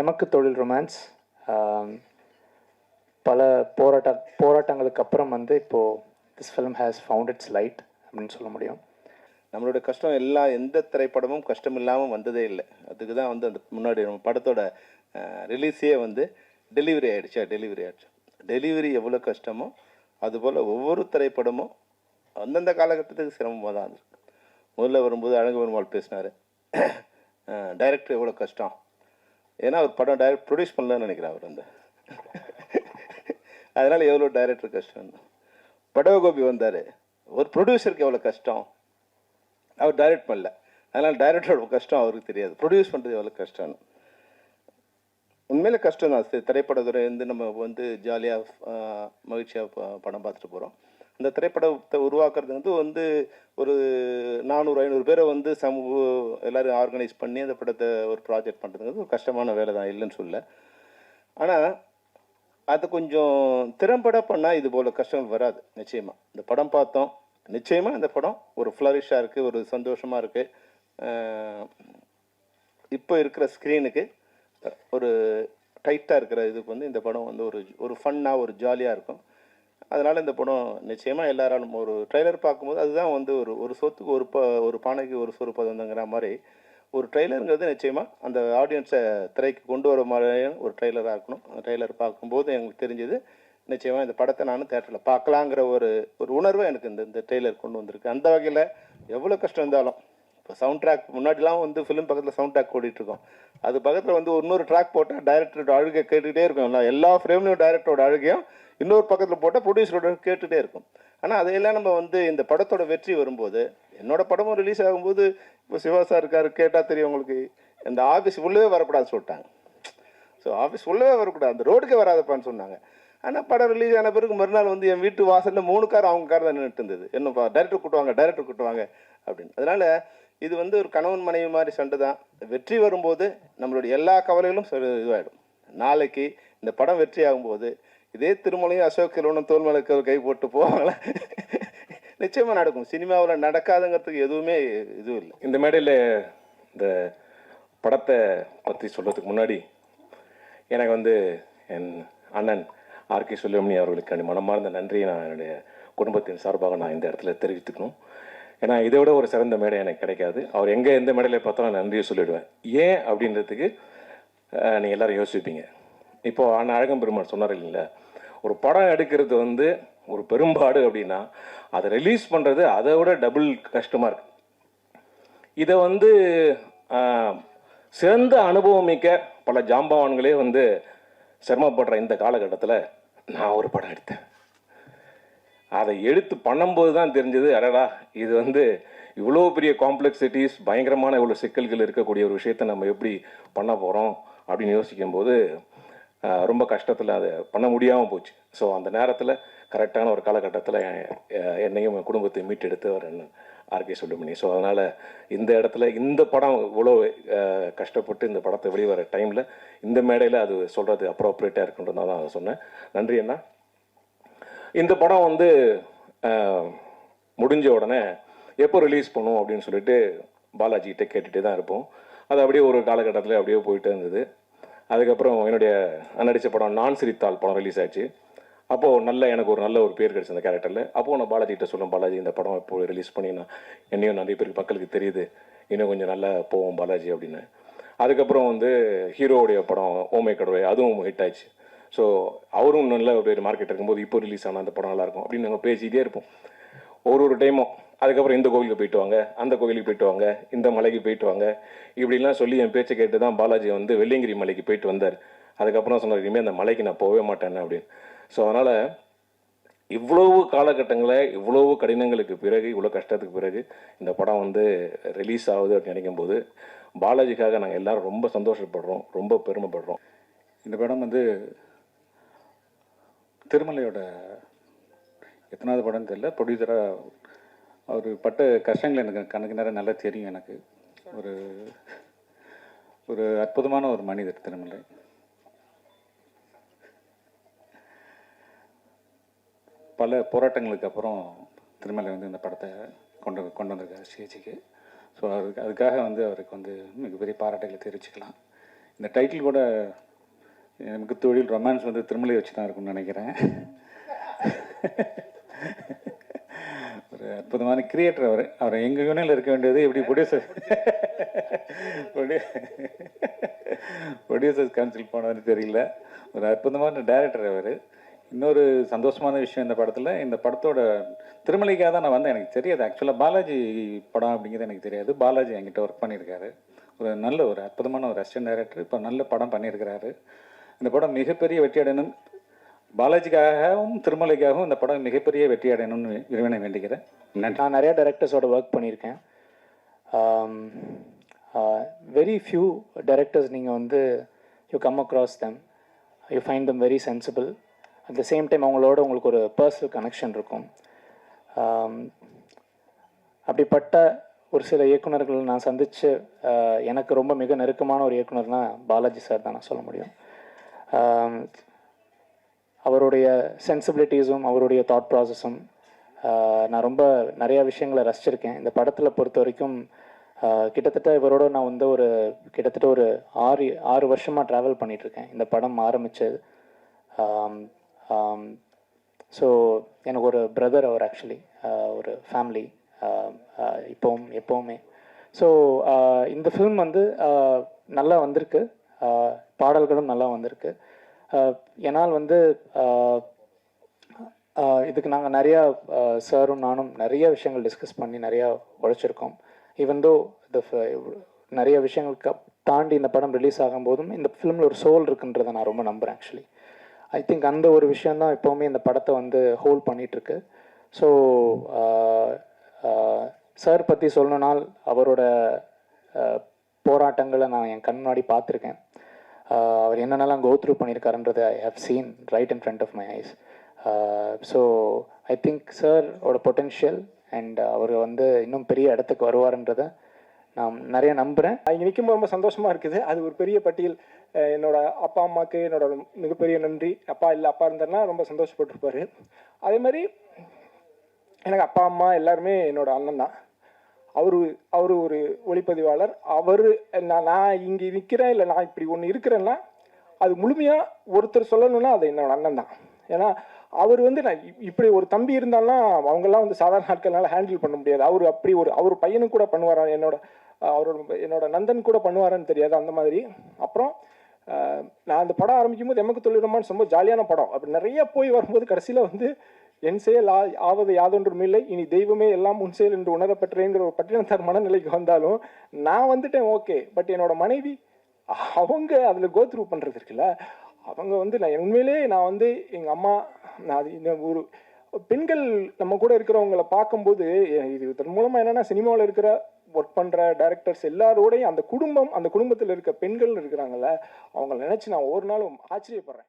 எமக்கு தொழில் ரொமான்ஸ் பல போராட்ட போராட்டங்களுக்கு அப்புறம் வந்து இப்போது this film has found its light அப்படின்னு சொல்ல முடியும். நம்மளோட கஷ்டம் எல்லா எந்த திரைப்படமும் கஷ்டம் இல்லாமல் வந்ததே இல்லை. அதுக்கு தான் வந்து அந்த முன்னாடி நம்ம படத்தோட ரிலீஸே வந்து டெலிவரி ஆகிடுச்சா டெலிவரி ஆகிடுச்சா டெலிவரி எவ்வளோ கஷ்டமோ அதுபோல் ஒவ்வொரு திரைப்படமும் அந்தந்த காலகட்டத்துக்கு சிரமமாக தான் இருந்திருக்கு. முதல்ல வரும்போது அழகு பெருமாள் பேசினார். டைரக்டர் எவ்வளோ கஷ்டம்? ஏன்னா அவர் படம் டைரக்ட் ப்ரொடியூஸ் பண்ணலன்னு நினைக்கிறேன் அவர் அந்த அதனால் எவ்வளோ டைரக்டர் கஷ்டம். படவகோபி வந்தார். ஒரு ப்ரொடியூசருக்கு எவ்வளோ கஷ்டம்? அவர் டைரக்ட் பண்ணல. அதனால் டைரக்டரோட கஷ்டம் அவருக்கு தெரியாது. ப்ரொடியூஸ் பண்ணுறது எவ்வளோ கஷ்டம்னு உண்மையில கஷ்டம் தான் திரைப்படத்துறை வந்து நம்ம வந்து ஜாலியாக மகிழ்ச்சியாக படம் பார்த்துட்டு போகிறோம் இந்த திரைப்படத்தை உருவாக்குறது வந்து வந்து ஒரு நானூறு ஐநூறு பேரை வந்து சமூக எல்லோரும் ஆர்கனைஸ் பண்ணி அந்த படத்தை ஒரு ப்ராஜெக்ட் பண்ணுறதுங்கிறது ஒரு கஷ்டமான வேலை தான் இல்லைன்னு சொல்ல ஆனால் அது கொஞ்சம் திறம்பட பண்ணால் இது போல் கஷ்டம் வராது நிச்சயமாக இந்த படம் பார்த்தோம் நிச்சயமாக இந்த படம் ஒரு ஃப்ளரிஷாக இருக்குது ஒரு சந்தோஷமாக இருக்குது இப்போ இருக்கிற ஸ்க்ரீனுக்கு ஒரு டைட்டாக இருக்கிற இதுக்கு வந்து இந்த படம் வந்து ஒரு ஒரு ஃபன்னாக ஒரு ஜாலியாக இருக்கும். அதனால் இந்த படம் நிச்சயமாக எல்லாராலும் ஒரு ட்ரெய்லர் பார்க்கும்போது அதுதான் வந்து ஒரு ஒரு சொத்துக்கு ஒரு ப ஒரு பானைக்கு ஒரு சொறு பதங்கிற மாதிரி ஒரு ட்ரெய்லருங்கிறது நிச்சயமாக அந்த ஆடியன்ஸை திரைக்கு கொண்டு வர மாதிரியான ஒரு ட்ரெய்லராக இருக்கணும். அந்த ட்ரெய்லர் பார்க்கும்போது எங்களுக்கு தெரிஞ்சது நிச்சயமாக இந்த படத்தை நானும் தேட்டரில் பார்க்கலாங்கிற ஒரு ஒரு உணர்வை எனக்கு இந்த இந்த ட்ரெய்லர் கொண்டு வந்திருக்கு. அந்த வகையில் எவ்வளோ கஷ்டம் இருந்தாலும் இப்போ சவுண்ட் ட்ராக் முன்னாடிலாம் வந்து ஃபிலிம் பக்கத்தில் சவுண்ட் ட்ராக் ஓடிட்டுருக்கோம் அது பக்கத்தில் வந்து இன்னொரு ட்ராக் போட்டால் டைரக்டரோட அழுகை கேட்டுக்கிட்டே இருக்கும். எல்லா- எல்லா ஃப்ரேம்லையும் டைரக்டரோட அழுகையும் இன்னொரு பக்கத்தில் போட்டால் ப்ரொடியூசரோட கேட்டுகிட்டே இருக்கும். ஆனால் அதையெல்லாம் நம்ம வந்து இந்த படத்தோட வெற்றி வரும்போது என்னோட படமும் ரிலீஸ் ஆகும்போது இப்போ சிவா சார் இருக்கார் கேட்டால் தெரியும் உங்களுக்கு இந்த ஆஃபீஸ் உள்ளவே வரக்கூடாதுன்னு சொல்லிட்டாங்க. ஸோ ஆஃபீஸ் உள்ளவே வரக்கூடாது அந்த ரோடுக்கே வராதப்பான்னு சொன்னாங்க. ஆனால் படம் ரிலீஸ் ஆன பிறகு மறுநாள் வந்து என் வீட்டு வாசலில் மூணு கார் அவங்க கார் தான் நின்றுட்டு இருந்தது என்னப்பா டைரக்டர் கூட்டுவாங்க டேரக்டர் கூட்டுவாங்க அப்படின்னு. அதனால் இது வந்து ஒரு கணவன் மனைவி மாதிரி சண்டை தான். வெற்றி வரும்போது நம்மளுடைய எல்லா கவலைகளும் இதுவாகிடும் நாளைக்கு இந்த படம் வெற்றி ஆகும்போது இதே திருமலையும் அசோக் கிலோனும் தோல் கை- போட்டு போவாங்களா? நிச்சயமாக நடக்கும். சினிமாவில் நடக்காதுங்கிறதுக்கு எதுவுமே இதுவும் இல்லை. இந்த மேடையில் இந்த படத்தை பற்றி சொல்கிறதுக்கு முன்னாடி எனக்கு வந்து என் அண்ணன் ஆர்கே சுல்யமணி அவர்களுக்கு மனமார்ந்த நன்றியை நான் என்னுடைய குடும்பத்தின் சார்பாக நான் இந்த இடத்துல தெரிவித்துக்கணும். ஏன்னா இதை விட ஒரு சிறந்த மேடை எனக்கு கிடைக்காது. அவர் எங்கே எந்த மேடையில் பார்த்தாலும் நான் நன்றியை சொல்லிடுவேன். ஏன் அப்படின்றதுக்கு நீங்கள் எல்லோரும் யோசிப்பீங்க. இப்போது அண்ணன் அழகம் பெருமாள் சொன்னார் இல்லைங்களா? ஒரு படம் எடுக்கிறது வந்து ஒரு பெரும்பாடு அப்படின்னா அதை ரிலீஸ் பண்ணுறது அதை விட டபுள் கஷ்டமாக இருக்கு. இதை வந்து சிறந்த அனுபவம் மிக்க பல ஜாம்பவான்களே வந்து சிரமப்படுற இந்த காலகட்டத்தில் நான் ஒரு படம் எடுத்தேன். அதை எடுத்து பண்ணும்போது தான் தெரிஞ்சது அடடா இது வந்து இவ்வளோ பெரிய காம்ப்ளெக்சிட்டிஸ் பயங்கரமான இவ்வளோ சிக்கல்கள் இருக்கக்கூடிய ஒரு விஷயத்தை நம்ம எப்படி பண்ண போகிறோம் அப்படின்னு யோசிக்கும்போது ரொம்ப கஷ்டத்தில் அதை பண்ண முடியாமல் போச்சு. ஸோ அந்த நேரத்தில் கரெக்டான ஒரு காலகட்டத்தில் என்னையும் என் குடும்பத்தை மீட்டெடுத்தவர் என்ன ஆர்கே சொல்லுமணி ஸோ அதனால் இந்த இடத்துல இந்த படம் இவ்வளோ கஷ்டப்பட்டு இந்த படத்தை வெளிவர டைமில் இந்த மேடையில் அது சொல்கிறது அப்ரோப்ரியேட்டாக இருக்குன்றதான் தான் அதை சொன்னேன். நன்றி அண்ணா. இந்த படம் வந்து முடிஞ்ச உடனே எப்போ ரிலீஸ் பண்ணும் அப்படின்னு சொல்லிட்டு பாலாஜிகிட்ட கேட்டுகிட்டே தான் இருப்போம். அது அப்படியே ஒரு காலகட்டத்தில் அப்படியே போயிட்டே இருந்தது. அதுக்கப்புறம் என்னுடைய நடித்த படம் நான் சிரித்தால் படம் ரிலீஸ் ஆச்சு. அப்போது நல்ல எனக்கு ஒரு நல்ல ஒரு பேர் கிடைச்ச அந்த கேரக்டரில் அப்போது நான் பாலாஜிகிட்ட சொல்லுவேன் பாலாஜி இந்த படம் இப்போ ரிலீஸ் பண்ணி நான் என்னையும் நிறைய பேருக்கு மக்களுக்கு தெரியுது. இன்னும் கொஞ்சம் நல்லா போவோம் பாலாஜி அப்படின்னு. அதுக்கப்புறம் வந்து ஹீரோவுடைய படம் ஓமே கடவுளை அதுவும் ஹிட் ஆயிடுச்சு ஸோ அவரும் நல்ல ஒரு மார்க்கெட் இருக்கும்போது இப்போ ரிலீஸ் ஆனால் அந்த படம் நல்லாயிருக்கும் அப்படின்னு நாங்கள் பேசிக்கிட்டே இருப்போம். ஒரு ஒரு டைமும் அதுக்கப்புறம் இந்த கோவிலுக்கு போயிட்டு வாங்க அந்த கோவிலுக்கு போயிட்டு வாங்க இந்த மலைக்கு போயிட்டு வாங்க. இப்படிலாம் சொல்லி என் பேச்சை கேட்டு தான் பாலாஜி வந்து வெள்ளியங்கிரி மலைக்கு போயிட்டு வந்தார். அதுக்கப்புறம் சொன்னார் இனிமேல் அந்த மலைக்கு நான் போகவே மாட்டேன் அப்படின்னு. ஸோ அதனால் இவ்வளவு காலகட்டங்களில் இவ்வளவு கடினங்களுக்கு பிறகு இவ்வளோ கஷ்டத்துக்கு பிறகு இந்த படம் வந்து ரிலீஸ் ஆகுது அப்படின்னு நினைக்கும் போது பாலாஜிக்காக நாங்கள் எல்லோரும் ரொம்ப சந்தோஷப்படுறோம் ரொம்ப பெருமைப்படுறோம். இந்த படம் வந்து திருமலையோட எத்தனாவது படம்னு தெரியல ப்ரொடியூசராக அவர் பட்ட கஷ்டங்கள் எனக்கு கணக்கு நேரம் நல்லா தெரியும் எனக்கு. ஒரு ஒரு அற்புதமான ஒரு மனிதர் திருமலை. பல போராட்டங்களுக்கு அப்புறம் திருமலை வந்து இந்த படத்தை கொண்டு கொண்டு வந்திருக்காரு ஸ்டேஜுக்கு ஸோ அதுக்கு அதுக்காக வந்து அவருக்கு வந்து மிகப்பெரிய பாராட்டுகளை தெரிவிச்சுக்கலாம். இந்த டைட்டில் கூட எனக்கு தொழில் ரொமான்ஸ் வந்து திருமலை வச்சு தான் இருக்கும்னு நினைக்கிறேன். ஒரு அற்புதமான கிரியேட்டர் அவர். அவர் எங்கள் யூனியில் இருக்க வேண்டியது எப்படி ப்ரொடியூசர் ப்ரொடியூசர்ஸ் கவுன்சில் போனதுன்னு தெரியல. ஒரு அற்புதமான டைரக்டர் அவர். இன்னொரு சந்தோஷமான விஷயம் இந்த படத்தில் இந்த படத்தோட திருமலைக்காக தான் நான் வந்தேன். எனக்கு தெரியாது. ஆக்சுவலாக பாலாஜி படம் அப்படிங்கிறது எனக்கு தெரியாது. பாலாஜி என்கிட்ட ஒர்க் பண்ணியிருக்காரு. ஒரு நல்ல ஒரு அற்புதமான ஒரு அசிஸ்டன்ட் டைரக்டர் இப்போ நல்ல படம் பண்ணியிருக்கிறாரு. இந்த படம் மிகப்பெரிய வெற்றி பாலாஜிக்காகவும் திருமலைக்காகவும் இந்த படம் மிகப்பெரிய வெற்றி அடையணும்னு இறைவனை வேண்டிக்கிறேன் நான் நிறைய டேரக்டர்ஸோட ஒர்க் பண்ணியிருக்கேன். வெரி ஃபியூ டேரக்டர்ஸ் நீங்கள் வந்து you come across them you find them very sensible at the same time அவங்களோட உங்களுக்கு ஒரு பர்சனல் கனெக்ஷன் இருக்கும். Um, அப்படிப்பட்ட ஒரு சில இயக்குனர்கள் நான் சந்தித்து uh, எனக்கு ரொம்ப மிக நெருக்கமான ஒரு இயக்குனர்னால் பாலாஜி சார் தான் நான் சொல்ல முடியும். Um, அவருடைய சென்சிபிலிட்டிஸும் அவருடைய தாட் ப்ராசஸும் நான் ரொம்ப நிறையா விஷயங்களை ரசிச்சிருக்கேன். இந்த படத்தில் பொறுத்த வரைக்கும் கிட்டத்தட்ட இவரோட நான் வந்து ஒரு கிட்டத்தட்ட ஒரு ஆறு ஆறு வருஷமாக ட்ராவல் பண்ணிகிட்ருக்கேன் இந்த படம் ஆரம்பித்தது ஸோ எனக்கு ஒரு பிரதர் அவர் ஆக்சுவலி ஒரு ஃபேமிலி இப்போவும் எப்போவுமே. ஸோ இந்த ஃபிலிம் வந்து நல்லா வந்திருக்கு. பாடல்களும் நல்லா வந்திருக்கு. என்னால் வந்து இதுக்கு நாங்கள் நிறையா சாரும் நானும் நிறைய விஷயங்கள் டிஸ்கஸ் பண்ணி நிறையா உழைச்சிருக்கோம். ஈவன் தோ இந்த நிறைய விஷயங்களுக்கு தாண்டி இந்த படம் ரிலீஸ் ஆகும்போதும் இந்த ஃபிலிமில் ஒரு சோல் இருக்குன்றதை நான் ரொம்ப நம்புகிறேன் ஆக்சுவலி ஐ திங்க் அந்த ஒரு விஷயந்தான் எப்போவுமே இந்த படத்தை வந்து ஹோல்ட் பண்ணிகிட்ருக்கு ஸோ சார் பற்றி சொல்லணுனால் அவரோட போராட்டங்களை நான் என் கண் முன்னாடி பார்த்துருக்கேன். அவர் என்னென்னலாம் go through பண்ணியிருக்காருன்றது I have seen right in front of my eyes so I think sir ஓட பொட்டென்ஷியல் அண்ட் அவர் வந்து இன்னும் பெரிய இடத்துக்கு வருவாருன்றதை நான் நிறைய நம்புகிறேன் இங்கே நிற்கும்போது ரொம்ப சந்தோஷமாக இருக்குது. அது ஒரு பெரிய பட்டியல். என்னோட அப்பா அம்மாவுக்கு என்னோட மிகப்பெரிய நன்றி. அப்பா இல்லை அப்பா இருந்தாருன்னா ரொம்ப சந்தோஷப்பட்டிருப்பார். அதே மாதிரி எனக்கு அப்பா அம்மா எல்லாருமே என்னோட அண்ணன் தான். அவர் அவர் ஒரு ஒளிப்பதிவாளர். அவர் நான் நான் இங்கே நிற்கிறேன் இல்லை நான் இப்படி ஒன்று இருக்கிறேன்னா அது முழுமையாக ஒருத்தர் சொல்லணும்னா அது என்னோட அண்ணன் தான். ஏன்னா அவர் வந்து நான் இப்- இப்படி ஒரு தம்பி இருந்தாலும் அவங்கெல்லாம் வந்து சாதாரண ஆட்கள்னால ஹேண்டில் பண்ண முடியாது. அவர் அப்படி ஒரு அவர் பையனும் கூட பண்ணுவாரா என்னோட அவரோட என்னோட நந்தன் கூட பண்ணுவாரான்னு தெரியாது அந்த மாதிரி. அப்புறம் நான் அந்த படம் ஆரம்பிக்கும் போது எமக்கு தொழிலுமான்னு ரொம்ப ஜாலியான படம். அப்படி நிறைய போய் வரும்போது கடைசியில் வந்து என் செயல் ஆ- ஆவது யாதொன்றும் இல்லை. இனி தெய்வமே எல்லாம் உன் செயல் என்று உணரப்பட்டேங்கிற ஒரு பட்டினத்தார் மனநிலைக்கு வந்தாலும் நான் வந்துட்டேன் ஓகே. பட் என்னோட மனைவி அவங்க அதில் கோத்ரூ பண்ணுறது இருக்குல்ல அவங்க வந்து நான் உண்மையிலே நான் வந்து எங்கள் அம்மா நான் அது ஒரு பெண்கள் நம்ம கூட இருக்கிறவங்கள பார்க்கும்போது இது இதன் மூலமாக என்னென்னா சினிமாவில் இருக்கிற ஒர்க் பண்ணுற டைரக்டர்ஸ் எல்லாரோடையும் அந்த குடும்பம் அந்த குடும்பத்தில் இருக்க பெண்கள் இருக்கிறாங்கல்ல அவங்கள நினச்சி நான் ஒவ்வொரு நாளும் ஆச்சரியப்படுறேன்.